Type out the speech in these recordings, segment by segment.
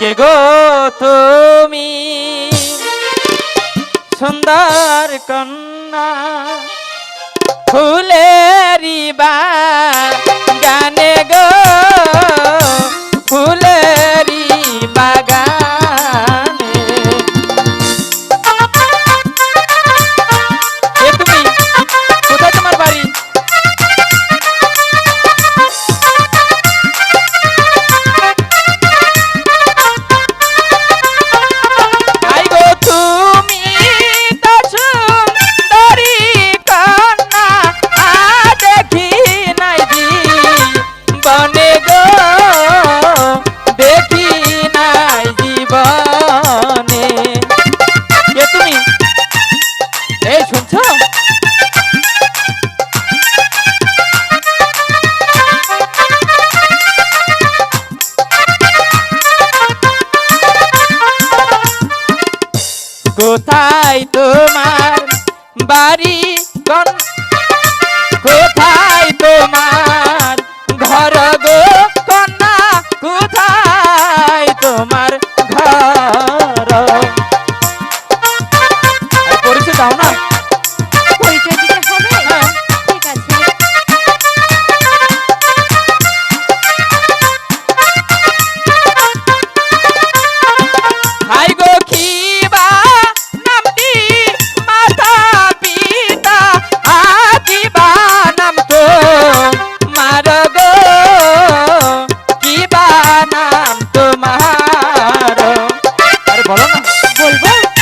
কে গো তুমি? সুন্দর কন্যা ফুলেরি বা গানে গো কোথায় তোমার বাড়ি কোথায়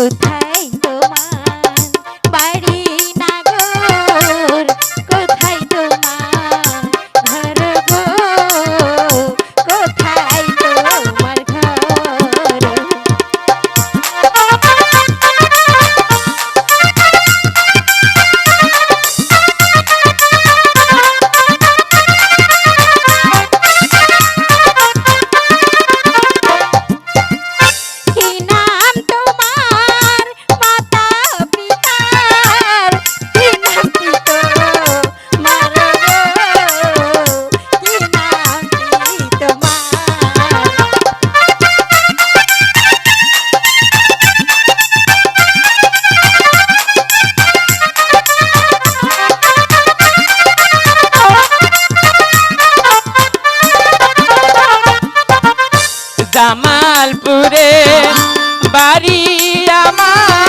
부탁 কামালপুরে বাড়ি আমার